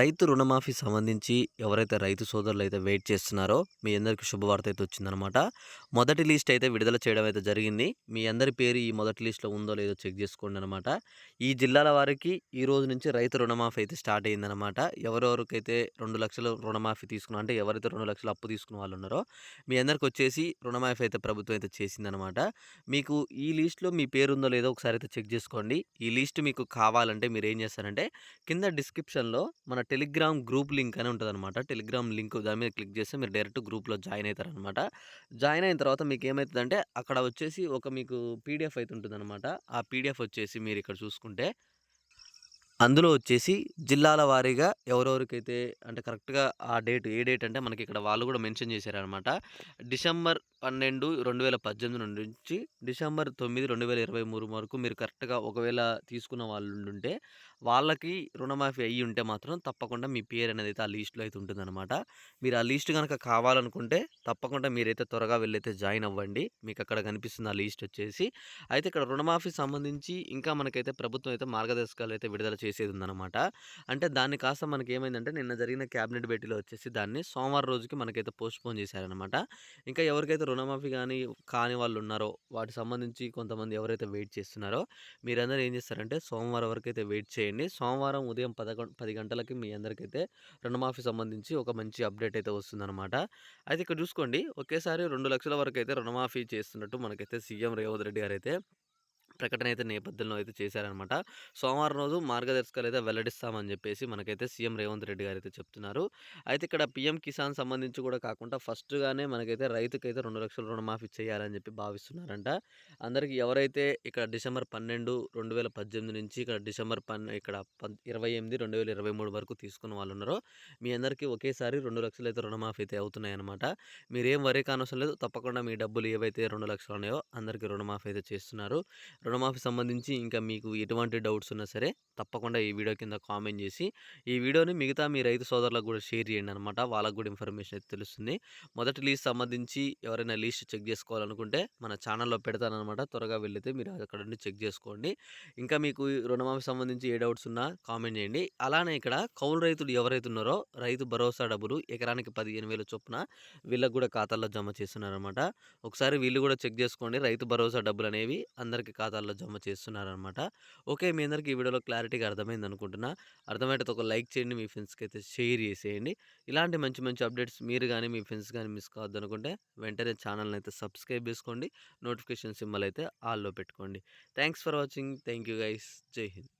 రైతు రుణమాఫీ సంబంధించి ఎవరైతే రైతు సోదరులు అయితే వెయిట్ చేస్తున్నారో మీ అందరికీ శుభవార్త అయితే వచ్చిందనమాట. మొదటి లిస్ట్ అయితే విడుదల చేయడం అయితే జరిగింది. మీ అందరి పేరు ఈ మొదటి లిస్ట్లో ఉందో లేదో చెక్ చేసుకోండి అనమాట. ఈ జిల్లాల వారికి ఈ రోజు నుంచి రైతు రుణమాఫీ అయితే స్టార్ట్ అయిందనమాట ఎవరెవరికైతే రెండు లక్షలు రుణమాఫీ తీసుకున్న అంటే ఎవరైతే రెండు లక్షలు అప్పు తీసుకున్న వాళ్ళు ఉన్నారో మీ అందరికి వచ్చేసి రుణమాఫీ అయితే ప్రభుత్వం అయితే చేసిందనమాట. మీకు ఈ లిస్ట్లో మీ పేరు ఉందో లేదో ఒకసారి అయితే చెక్ చేసుకోండి. ఈ లిస్ట్ మీకు కావాలంటే మీరు ఏం చేస్తారంటే కింద డిస్క్రిప్షన్లో మన టెలిగ్రామ్ గ్రూప్ లింక్ అని ఉంటుందన్నమాట. టెలిగ్రామ్ లింక్ దాని మీద క్లిక్ చేస్తే మీరు డైరెక్ట్ గ్రూప్లో జాయిన్ అవుతారనమాట జాయిన్ అయిన తర్వాత మీకు ఏమవుతుందంటే అక్కడ వచ్చేసి ఒక మీకు పీడిఎఫ్ అయితే ఉంటుందన్నమాట. ఆ పీడిఎఫ్ వచ్చేసి మీరు ఇక్కడ చూసుకుంటే అందులో వచ్చేసి జిల్లాల వారీగా ఎవరెవరికైతే అంటే కరెక్ట్గా ఆ డేట్ ఏ డేట్ అంటే మనకి ఇక్కడ వాళ్ళు కూడా మెన్షన్ చేశారనమాట డిసెంబర్ పన్నెండు రెండు వేల పద్దెనిమిది నుంచి డిసెంబర్ తొమ్మిది రెండు వేల ఇరవై మూడు వరకు మీరు కరెక్ట్గా ఒకవేళ తీసుకున్న వాళ్ళు ఉంటే వాళ్ళకి రుణమాఫీ అయ్యి ఉంటే మాత్రం తప్పకుండా మీ పేరు అనేది అయితే ఆ లిస్టులో అయితే ఉంటుందన్నమాట. మీరు ఆ లిస్ట్ కనుక కావాలనుకుంటే తప్పకుండా మీరైతే త్వరగా వెళ్ళైతే జాయిన్ అవ్వండి. మీకు అక్కడ కనిపిస్తుంది ఆ లిస్ట్ వచ్చేసి. అయితే ఇక్కడ రుణమాఫీ సంబంధించి ఇంకా మనకైతే ప్రభుత్వం అయితే మార్గదర్శకాలు అయితే విడుదల చేసేది ఉందన్నమాట అంటే దాన్ని కాస్త మనకి ఏమైందంటే నిన్న జరిగిన క్యాబినెట్ భేటీలో వచ్చేసి దాన్ని సోమవారం రోజుకి మనకైతే పోస్ట్పోన్ చేశారనమాట ఇంకా ఎవరికైతే రుణమాఫీ కానీ కాని వాళ్ళు ఉన్నారో వాటి సంబంధించి కొంతమంది ఎవరైతే వెయిట్ చేస్తున్నారో మీరందరూ ఏం చేస్తారంటే సోమవారం వరకు అయితే వెయిట్ చేయండి. చేయండి సోమవారం ఉదయం పదకొండు పది గంటలకి మీ అందరికైతే రుణమాఫీ సంబంధించి ఒక మంచి అప్డేట్ అయితే వస్తుందన్నమాట. అయితే ఇక్కడ చూసుకోండి ఒకేసారి రెండు లక్షల వరకు అయితే రుణమాఫీ చేస్తున్నట్టు మనకైతే సీఎం రేవంత్ రెడ్డి గారు అయితే ప్రకటన అయితే నేపథ్యంలో అయితే చేశారనమాట. సోమవారం రోజు మార్గదర్శకాలు అయితే వెల్లడిస్తామని చెప్పేసి మనకైతే సీఎం రేవంత్ రెడ్డి గారు అయితే చెప్తున్నారు. అయితే ఇక్కడ పీఎం కిసాన్ సంబంధించి కూడా కాకుండా ఫస్ట్గానే మనకైతే రైతుకైతే రెండు లక్షల రుణమాఫీ చేయాలని చెప్పి భావిస్తున్నారంట. అందరికీ ఎవరైతే ఇక్కడ డిసెంబర్ పన్నెండు రెండు వేల పద్దెనిమిది నుంచి ఇక్కడ డిసెంబర్ పన్ ఇక్కడ ఇరవై ఎనిమిది రెండు వేల ఇరవై మూడు వరకు తీసుకున్న వాళ్ళు ఉన్నారో మీ అందరికీ ఒకేసారి రెండు లక్షలు అయితే రుణమాఫీ అయితే అవుతున్నాయి అనమాట మీరేం వరే కానవసరం లేదు తప్పకుండా మీ డబ్బులు ఏవైతే రెండు లక్షలు ఉన్నాయో అందరికీ రుణమాఫీ అయితే చేస్తున్నారు. రుణమాఫీ సంబంధించి ఇంకా మీకు ఎటువంటి డౌట్స్ ఉన్నా సరే తప్పకుండా ఈ వీడియో కింద కామెంట్ చేసి ఈ వీడియోని మిగతా మీ రైతు సోదరులకు కూడా షేర్ చేయండి అనమాట వాళ్ళకు కూడా ఇన్ఫర్మేషన్ అయితే తెలుస్తుంది. మొదటి లీస్ట్ సంబంధించి ఎవరైనా లీస్ట్ చెక్ చేసుకోవాలనుకుంటే మన ఛానల్లో పెడతానమాట త్వరగా వెళితే మీరు అక్కడ నుండి చెక్ చేసుకోండి. ఇంకా మీకు రుణమాఫీ సంబంధించి ఏ డౌట్స్ ఉన్నా కామెంట్ చేయండి. అలానే ఇక్కడ కౌలు రైతులు ఎవరైతే ఉన్నారో రైతు భరోసా డబ్బులు ఎకరానికి పదిహేను వేల చొప్పున వీళ్ళకు కూడా ఖాతాల్లో జమ చేస్తున్నారనమాట ఒకసారి వీళ్ళు కూడా చెక్ చేసుకోండి. రైతు భరోసా డబ్బులు అనేవి అందరికీ ఖాతా ఖాతాల్లో జమ చేస్తున్నారనమాట. ఓకే మీ అందరికీ ఈ వీడియోలో క్లారిటీగా అర్థమైంది అనుకుంటున్నా అర్థమైతే ఒక లైక్ చేయండి మీ ఫ్రెండ్స్కి అయితే షేర్ చేసేయండి. ఇలాంటి మంచి మంచి అప్డేట్స్ మీరు కానీ మీ ఫ్రెండ్స్ కానీ మిస్ కావద్దు అనుకుంటే వెంటనే ఛానల్ని అయితే సబ్స్క్రైబ్ చేసుకోండి. నోటిఫికేషన్ సింబల్ అయితే ఆల్లో పెట్టుకోండి. Thanks for watching. Thank you guys. Jai Hind.